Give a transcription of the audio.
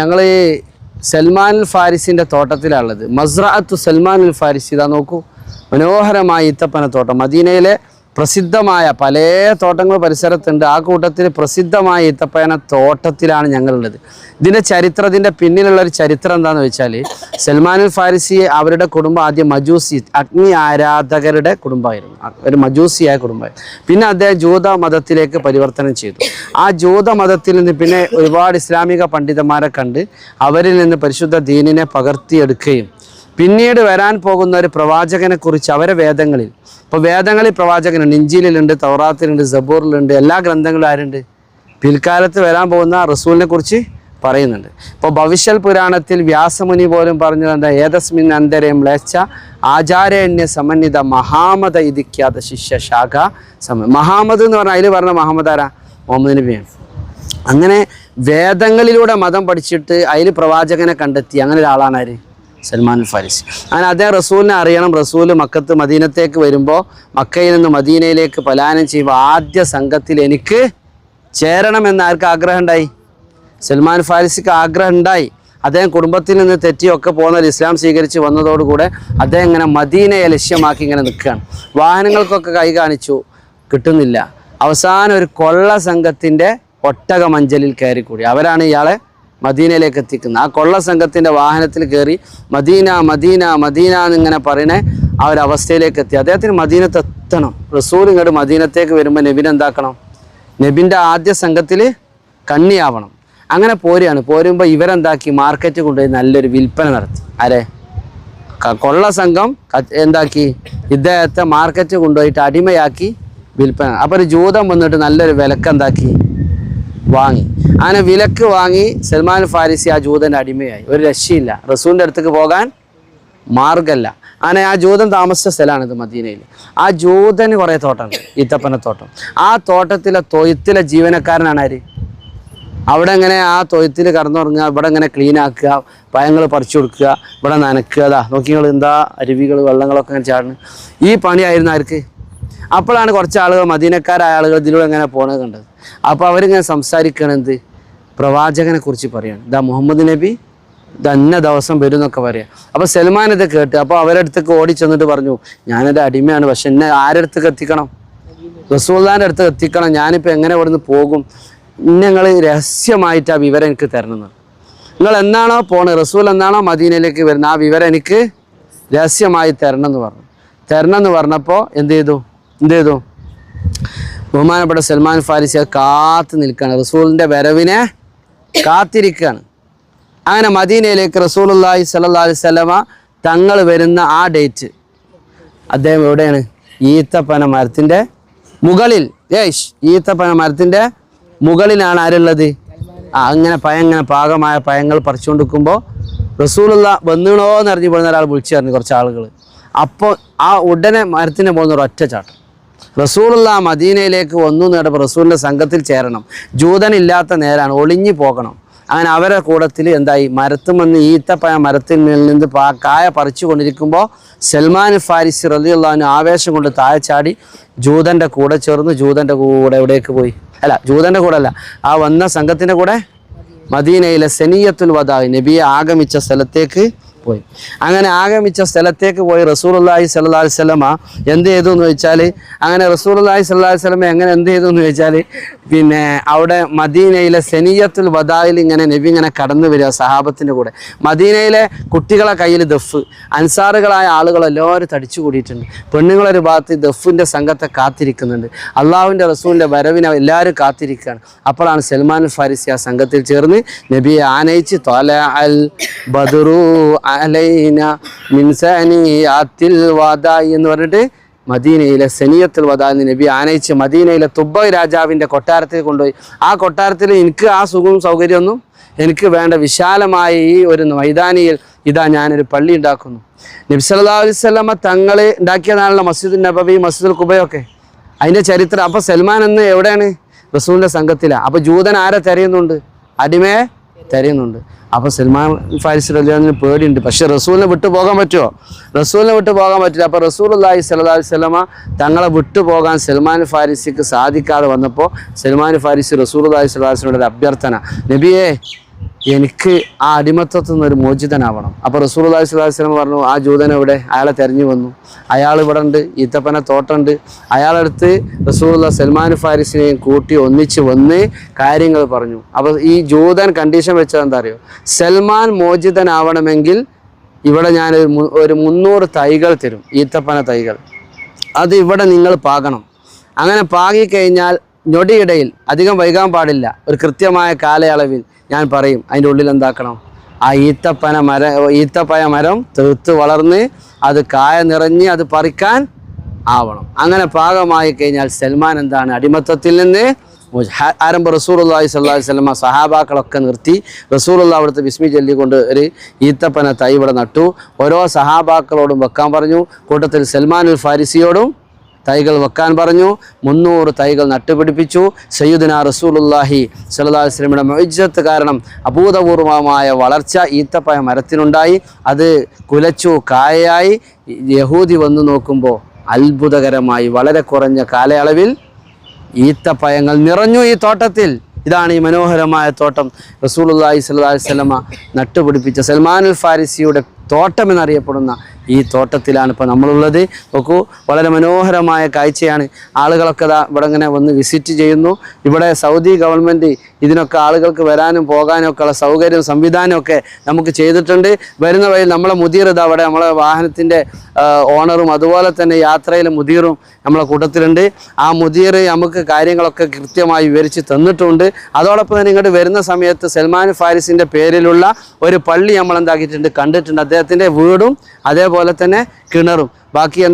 ഞങ്ങൾ സൽമാൻ അൽ ഫാരിസിന്റെ തോട്ടത്തിലാണുള്ളത്. മസ്രഅത്തു സൽമാൻ അൽ ഫാരിസ്. ഇതാ നോക്കൂ. മനോഹരമായ ഇത്തപ്പന തോട്ടം. മദീനയിലെ പ്രസിദ്ധമായ പല തോട്ടങ്ങൾ പരിസരത്തുണ്ട്. ആ കൂട്ടത്തിൽ പ്രസിദ്ധമായ ഈത്തപ്പയന തോട്ടത്തിലാണ് ഞങ്ങളുള്ളത്. ഇതിന്റെ ചരിത്രത്തിന്റെ പിന്നിലുള്ള ഒരു ചരിത്രം എന്താണെന്ന് വെച്ചാൽ സൽമാൻ അൽ ഫാരിസി അവരുടെ കുടുംബം ആദ്യം മജൂസി അഗ്നി ആരാധകരുടെ കുടുംബമായിരുന്നു. ഒരു മജൂസിയായ കുടുംബമായിരുന്നു പിന്നെ അദ്ദേഹം ജൂത മതത്തിലേക്ക് പരിവർത്തനം ചെയ്തു. ആ ജൂത മതത്തിൽ നിന്ന് പിന്നെ ഒരുപാട് ഇസ്ലാമിക പണ്ഡിതന്മാരെ കണ്ട് അവരിൽ നിന്ന് പരിശുദ്ധ ദീനിനെ പകർത്തിയെടുക്കുകയും പിന്നീട് വരാൻ പോകുന്ന ഒരു പ്രവാചകനെക്കുറിച്ച് അവരെ വേദങ്ങളിൽ ഇപ്പോൾ വേദങ്ങളിൽ പ്രവാചകനുണ്ട് ഇഞ്ചിയിലുണ്ട് തൗറാത്തിലുണ്ട് സബൂറിലുണ്ട് എല്ലാ ഗ്രന്ഥങ്ങളും ആരുണ്ട്? പിൽക്കാലത്ത് വരാൻ പോകുന്ന റസൂലിനെ കുറിച്ച് പറയുന്നുണ്ട്. ഇപ്പോൾ ഭവിഷ്യൽ പുരാണത്തിൽ വ്യാസമുനി പോലും പറഞ്ഞത് എന്താ? ഏതസ്മിൻ അന്തരം ലേച്ച ആചാരണ്യ സമന്വിത മഹാമത ഇതിക്കാത്ത ശിഷ്യ ശാഖ സമ മഹാമത് എന്ന് പറഞ്ഞാൽ അതിൽ പറഞ്ഞ മഹമ്മദ് ആരാ? മുഹമ്മദ് നബിയാണ് അങ്ങനെ വേദങ്ങളിലൂടെ മതം പഠിച്ചിട്ട് അതിൽ പ്രവാചകനെ കണ്ടെത്തി അങ്ങനെ ഒരാളാണ് ആര്? സൽമാൻ ഫാരിസ്. അങ്ങനെ അദ്ദേഹം റസൂലിനെ അറിയണം. റസൂൽ മക്കത്ത് മദീനത്തേക്ക് വരുമ്പോൾ മക്കയിൽ നിന്ന് മദീനയിലേക്ക് പലായനം ചെയ്യുമ്പോൾ ആദ്യ സംഘത്തിൽ എനിക്ക് ചേരണമെന്ന് ആർക്ക് ആഗ്രഹം ഉണ്ടായി? സൽമാൻ ഫാരിസിക്ക് ആഗ്രഹം ഉണ്ടായി. അദ്ദേഹം കുടുംബത്തിൽ നിന്ന് തെറ്റിയൊക്കെ പോകുന്ന ഇസ്ലാം സ്വീകരിച്ച് വന്നതോടുകൂടെ അദ്ദേഹം ഇങ്ങനെ മദീനയെ ലക്ഷ്യമാക്കി ഇങ്ങനെ നിൽക്കുകയാണ്. വാഹനങ്ങൾക്കൊക്കെ കൈ കാണിച്ചു. കിട്ടുന്നില്ല. അവസാനം ഒരു കൊള്ള സംഘത്തിന്റെ ഒട്ടക മഞ്ചലിൽ കയറിക്കൂടി. അവരാണ് ഇയാളെ മദീനയിലേക്ക് എത്തിക്കുന്നത് ആ കൊള്ള സംഘത്തിന്റെ വാഹനത്തിൽ കയറി മദീന മദീന മദീന എന്നിങ്ങനെ പറയണേ ആ ഒരു അവസ്ഥയിലേക്ക് എത്തി. അദ്ദേഹത്തിന് മദീനത്ത് എത്തണം. റസൂൽ ഇങ്ങോട്ട് മദീനത്തേക്ക് വരുമ്പോൾ നബിൻ എന്താക്കണം? നബിന്റെ ആദ്യ സംഘത്തിൽ കണ്ണിയാവണം. അങ്ങനെ പോരുകയാണ്. പോരുമ്പോൾ ഇവരെന്താക്കി? മാർക്കറ്റ് കൊണ്ടുപോയി നല്ലൊരു വിൽപ്പന നടത്തി. ആരെ? കൊള്ള സംഘം എന്താക്കി? ഇദ്ദേഹത്തെ മാർക്കറ്റ് കൊണ്ടുപോയിട്ട് അടിമയാക്കി വിൽപ്പന അപ്പോൾ ഒരു ജൂതം വന്നിട്ട് നല്ലൊരു വിലക്ക് എന്താക്കി വാങ്ങി. അങ്ങനെ വിലക്ക് വാങ്ങി സൽമാൻ ഫാരിസി ആ ജൂതന്റെ അടിമയായി. ഒരു രക്ഷയില്ല. റസൂലിന്റെ അടുത്തേക്ക് പോകാൻ മാർഗമല്ല അങ്ങനെ ആ ജൂതൻ താമസിച്ച സ്ഥലമാണിത് മദീനയിൽ. ആ ജൂതന് കുറേ തോട്ടമുണ്ട് ഈത്തപ്പന തോട്ടം. ആ തോട്ടത്തിലെ തൊയ്ത്തിലെ ജീവനക്കാരനാണ് ആര്? അവിടെ ഇങ്ങനെ ആ തൊയ്ത്തിൽ കടന്നുറങ്ങുക ഇവിടെ ഇങ്ങനെ ക്ലീൻ ആക്കുക പഴങ്ങൾ പറിച്ചു കൊടുക്കുക ഇവിടെ നനക്കുക അതാ നോക്കി നിങ്ങൾ എന്താ അരുവികൾ വെള്ളങ്ങളൊക്കെ ഇങ്ങനെ ചാടുന്നു ഈ പണിയായിരുന്നു ആർക്ക്? അപ്പോഴാണ് കുറച്ച് ആളുകൾ മദീനക്കാരായ ആളുകൾ ഇതിലൂടെ ഇങ്ങനെ പോണത് കണ്ടത്. അപ്പോൾ അവരിങ്ങനെ സംസാരിക്കണത് പ്രവാചകനെ കുറിച്ച് പറയാണ്. ദാ മുഹമ്മദ് നബി തന്നെ ദിവസം വരും എന്നൊക്കെ പറയാം. അപ്പോൾ സൽമാൻ ഇത് കേട്ട് അപ്പോൾ അവരുടെ അടുത്തേക്ക് ഓടി ചെന്നിട്ട് പറഞ്ഞു ഞാനൊരു അടിമയാണ് പക്ഷെ എന്നെ ആരുടെ അടുത്തേക്ക് എത്തിക്കണം? റസൂള്ളാന്റെ അടുത്ത് എത്തിക്കണം. ഞാനിപ്പോൾ എങ്ങനെ ഇവിടുന്ന് പോകും? നിങ്ങൾ രഹസ്യമായിട്ട് ആ വിവരം എനിക്ക് തരണം നിങ്ങൾ എന്നാണോ പോണത് റസൂൽ എന്നാണോ മദീനയിലേക്ക് വരുന്നത്? ആ വിവരം എനിക്ക് രഹസ്യമായി തരണം എന്ന് പറഞ്ഞു. തരണം എന്ന് പറഞ്ഞപ്പോൾ എന്ത് ചെയ്തു? എന്ത് ചെയ്തു ബഹുമാനപ്പെട്ട സൽമാൻ ഫാരിസിയ കാത്തു നിൽക്കുകയാണ്. റസൂലിന്റെ വരവിനെ കാത്തിരിക്കുകയാണ്. അങ്ങനെ മദീനയിലേക്ക് സ്വല്ലല്ലാഹി അലൈഹി വസല്ലമ തങ്ങൾ വരുന്ന ആ ഡേറ്റ്. അദ്ദേഹം എവിടെയാണ്? ഈത്തപ്പന മരത്തിന്റെ മുകളിൽ. യേശ് ഈത്തപ്പന മരത്തിന്റെ മുകളിലാണ് ആരുള്ളത്? ആ അങ്ങനെ പയങ്ങനെ പാകമായ പയങ്ങൾ പറിച്ചുകൊണ്ടിരിക്കുമ്പോൾ റസൂലുള്ള വന്നിണോ എന്ന് അറിഞ്ഞു പോകുന്ന ഒരാൾ വിളിച്ചു പറഞ്ഞു കുറച്ച് ആളുകൾ അപ്പോൾ ആ ഉടനെ മരത്തിന് പോകുന്ന ഒരു ഒറ്റ ചാട്ടം. റസൂലുള്ള മദീനയിലേക്ക് വന്നു നേടുമ്പോൾ റസൂലിന്റെ സംഘത്തിൽ ചേരണം. ജൂതനില്ലാത്ത നേരാണ് ഒളിഞ്ഞു പോകണം. അങ്ങനെ അവരെ കൂടത്തിൽ എന്തായി? മരത്തും വന്ന് ഈത്തപ്പഴ മരത്തിൽ നിന്ന് പാ കായ പറിച്ചു കൊണ്ടിരിക്കുമ്പോൾ സൽമാൻ ഫാരിസ് റലിയുള്ളവന് ആവേശം കൊണ്ട് താഴെ ചാടി ജൂതന്റെ കൂടെ ചേർന്ന്. ജൂതന്റെ കൂടെ എവിടേക്ക് പോയി? അല്ല ജൂതന്റെ കൂടെ അല്ല. ആ വന്ന സംഘത്തിന്റെ കൂടെ മദീനയിലെ സെനിയത്തുൽ വദാ നബിയെ ആഗമിച്ച സ്ഥലത്തേക്ക് പോയി. അങ്ങനെ ആഗമിച്ച സ്ഥലത്തേക്ക് പോയി സ്വല്ലല്ലാഹി അലൈഹി വസല്ലമ എന്ത് ചെയ്തു എന്ന് ചോദിച്ചാൽ അങ്ങനെ സ്വല്ലല്ലാഹി അലൈഹി വസല്ലമ എങ്ങനെ എന്ത് ചെയ്തു എന്ന് ചോദിച്ചാൽ പിന്നെ അവിടെ മദീനയിലെ സെനിയത്തുൽ വദായിൽ ഇങ്ങനെ നബി ഇങ്ങനെ കടന്നു വരിക സഹാബത്തിന്റെ കൂടെ. മദീനയിലെ കുട്ടികളെ കയ്യിൽ ദഫ് അൻസാറുകളായ ആളുകൾ എല്ലാവരും തടിച്ചു കൂടിയിട്ടുണ്ട്. പെണ്ണുങ്ങളൊരു ഭാഗത്ത് ദഫിന്റെ സംഘത്തെ കാത്തിരിക്കുന്നുണ്ട്. അള്ളാഹുവിന്റെ റസൂലിന്റെ വരവിനെ എല്ലാവരും കാത്തിരിക്കുകയാണ്. അപ്പോഴാണ് സൽമാൻ ഫാരിസി ആ സംഘത്തിൽ ചേർന്ന് നബിയെ ആനയിച്ച് തൊല അൽ ബദറു അലൈന മിൻസനിയാത്തിൽ വാദായി എന്ന് പറഞ്ഞിട്ട് മദീനയിലെ സെനിയത്തിൽ വദാ നബി ആനയിച്ച് മദീനയിലെ തുബ്ബ രാജാവിന്റെ കൊട്ടാരത്തിൽ കൊണ്ടുപോയി. ആ കൊട്ടാരത്തിൽ എനിക്ക് ആ സുഖവും സൗകര്യമൊന്നും എനിക്ക് വേണ്ട വിശാലമായ ഈ ഒരു മൈതാനിയിൽ ഇതാ ഞാനൊരു പള്ളി ഉണ്ടാക്കുന്നു. നബി സല്ലല്ലാഹു അലൈഹി വസല്ലമ തങ്ങൾ ഉണ്ടാക്കിയതാണല്ലോ മസ്ജിദ് നബബി മസ്ജിദുൽ കുബയൊക്കെ അതിന്റെ ചരിത്രം. അപ്പോൾ സൽമാൻ എന്ന് എവിടെയാണ്? റസൂലിന്റെ സംഘത്തിലാണ്. അപ്പോൾ ജൂതൻ ആരെ തിരയുന്നുണ്ട്? അടിമയെ തിരയുന്നുണ്ട് അപ്പോൾ സൽമാൻ ഫാരിസ് അലിയാദിന് പേടിയുണ്ട്. പക്ഷേ റസൂലിനെ വിട്ടു പോകാൻ പറ്റുമോ? റസൂലിനെ വിട്ടു പോകാൻ പറ്റില്ല. അപ്പോൾ റസൂൽ അള്ളാഹി സല്ലാ സ്വലമ തങ്ങളെ വിട്ടു പോകാൻ സൽമാൻ ഫാരിസിക്ക് സാധിക്കാതെ വന്നപ്പോൾ സൽമാൻ ഫാരിസ് റസൂൽ അള്ളാഹി സ്വലാസ്ലയുടെ അഭ്യർത്ഥന നബിയേ എനിക്ക് ആ അടിമത്തത്തിൽ നിന്ന് ഒരു മോചിതനാവണം. അപ്പോൾ റസൂൽ അള്ളാഹി സ്വലാസ്ലം പറഞ്ഞു ആ ജൂതൻ ഇവിടെ അയാളെ തെരഞ്ഞു വന്നു. അയാൾ ഇവിടെ ഉണ്ട് ഈത്തപ്പന തോട്ടുണ്ട് അയാളടുത്ത് റസൂലുള്ള സൽമാൻ ഫാരിസിനെയും കൂട്ടി ഒന്നിച്ച് വന്ന് കാര്യങ്ങൾ പറഞ്ഞു. അപ്പോൾ ഈ ജൂതൻ കണ്ടീഷൻ വെച്ചത് എന്താ അറിയോ? സൽമാൻ മോചിതനാവണമെങ്കിൽ ഇവിടെ ഞാൻ ഒരു മുന്നൂറ് തൈകൾ തരും ഈത്തപ്പന തൈകൾ. അത് ഇവിടെ നിങ്ങൾ പാകണം. അങ്ങനെ പാകിക്കഴിഞ്ഞാൽ ഞൊടിയിടയിൽ അധികം വൈകാൻ പാടില്ല. ഒരു കൃത്യമായ കാലയളവിൽ ഞാൻ പറയും അതിന്റെ ഉള്ളിൽ എന്താക്കണം? ആ ഈത്തപ്പന മര ഈത്തപ്പയ മരം തീർത്ത് വളർന്ന് അത് കായ നിറഞ്ഞ് അത് പറിക്കാൻ ആവണം. അങ്ങനെ പാകമായി കഴിഞ്ഞാൽ സൽമാൻ എന്താണ്? അടിമത്തത്തിൽ നിന്ന് ആരംഭം റസൂൽ റസൂറുല്ലാഹി സ്വല്ലല്ലാഹി വസല്ലമ സഹാബാക്കളൊക്കെ നിർത്തി. റസൂലുള്ള അവിടുത്തെ ബിസ്മി ചൊല്ലിക്കൊണ്ട് ഒരു ഈത്തപ്പന തൈ ഇവിടെ നട്ടു. ഓരോ സഹാബാക്കളോടും വെക്കാൻ പറഞ്ഞു. കൂട്ടത്തിൽ സൽമാൻ ഉൽ ഫാരിസിയോടും തൈകൾ വെക്കാൻ പറഞ്ഞു. മുന്നൂറ് തൈകൾ നട്ടുപിടിപ്പിച്ചു. സയ്യുദിന റസൂലുല്ലാഹി അലൈഹി മൈജത്ത് കാരണം അഭൂതപൂർവമായ വളർച്ച ഈത്തപ്പഴ മരത്തിനുണ്ടായി. അത് കുലച്ചു കായയായി. യഹൂദി വന്നു നോക്കുമ്പോൾ അത്ഭുതകരമായി വളരെ കുറഞ്ഞ കാലയളവിൽ ഈത്തപ്പഴങ്ങൾ നിറഞ്ഞു ഈ തോട്ടത്തിൽ. ഇതാണ് ഈ മനോഹരമായ തോട്ടം. റസൂലുള്ളാഹി സ്വല്ലല്ലാഹി വസല്ലമ നട്ടുപിടിപ്പിച്ച സൽമാൻ സൽമാനുൽ ഫാരിസിയുടെ തോട്ടം എന്നറിയപ്പെടുന്ന ഈ തോട്ടത്തിലാണ് ഇപ്പോൾ നമ്മളുള്ളത്. നോക്കൂ വളരെ മനോഹരമായ കാഴ്ചയാണ്. ആളുകളൊക്കെ ഇവിടെ ഇങ്ങനെ വന്ന് വിസിറ്റ് ചെയ്യുന്നു. ഇവിടെ സൗദി ഗവൺമെന്റ് ഇതിനൊക്കെ ആളുകൾക്ക് വരാനും പോകാനും ഒക്കെ ഉള്ള സൗകര്യം സംവിധാനമൊക്കെ നമുക്ക് ചെയ്തിട്ടുണ്ട്. വരുന്ന വഴി നമ്മളെ മുദീർ ഇതാ അവിടെ നമ്മളെ വാഹനത്തിന്റെ ഓണറും അതുപോലെ തന്നെ യാത്രയിലെ മുതിറും നമ്മളെ കൂട്ടത്തിലുണ്ട്. ആ മുതിർ നമുക്ക് കാര്യങ്ങളൊക്കെ കൃത്യമായി വിവരിച്ച് തന്നിട്ടുണ്ട്. അതോടൊപ്പം തന്നെ ഇങ്ങോട്ട് വരുന്ന സമയത്ത് സൽമാൻ ഫാരിസിന്റെ പേരിലുള്ള ഒരു പള്ളി നമ്മൾ എന്താക്കിയിട്ടുണ്ട് കണ്ടിട്ടുണ്ട്. അദ്ദേഹത്തിന്റെ വീടും അതേപോലെ തന്നെ കിണറും. ബാക്കി എന്താ